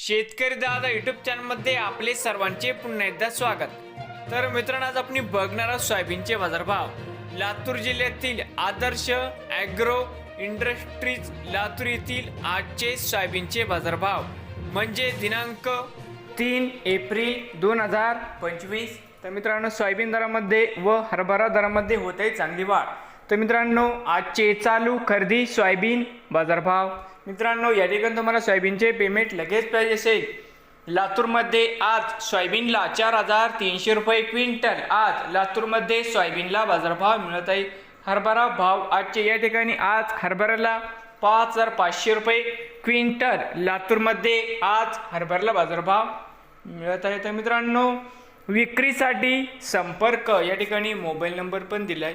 शेतकरी दादा युट्यूब चॅनलमध्ये आपले सर्वांचे पुन्हा एकदा स्वागत. तर मित्रांनो आज आपण बघणार आहोत सोयाबीनचे बाजारभाव. लातूर जिल्ह्यातील आदर्श ॲग्रो इंडस्ट्रीज लातूर येथील आजचे सोयाबीनचे बाजारभाव. म्हणजे दिनांक तीन एप्रिल दोन हजार पंचवीस. तर मित्रांनो सोयाबीन दरामध्ये व हरभरा दरामध्ये होत आहे चांगली वाढ. तर मित्रांनो आजचे चालू खरेदी सोयाबीन बाजारभाव. मित्रांनो या ठिकाणी तुम्हाला सोयाबीनचे पेमेंट लगेच पाहिजे असेल. लातूरमध्ये आज सोयाबीनला चार हजार तीनशे रुपये क्विंटल. आज लातूरमध्ये सोयाबीनला बाजारभाव मिळत आहे. हरभरा भाव आजचे या ठिकाणी आज हरभऱ्याला पाच हजार पाचशे रुपये क्विंटल. लातूरमध्ये आज हरभऱ्याला बाजारभाव मिळत आहे. तर मित्रांनो विक्रीसाठी संपर्क या ठिकाणी मोबाईल नंबर पण दिला आहे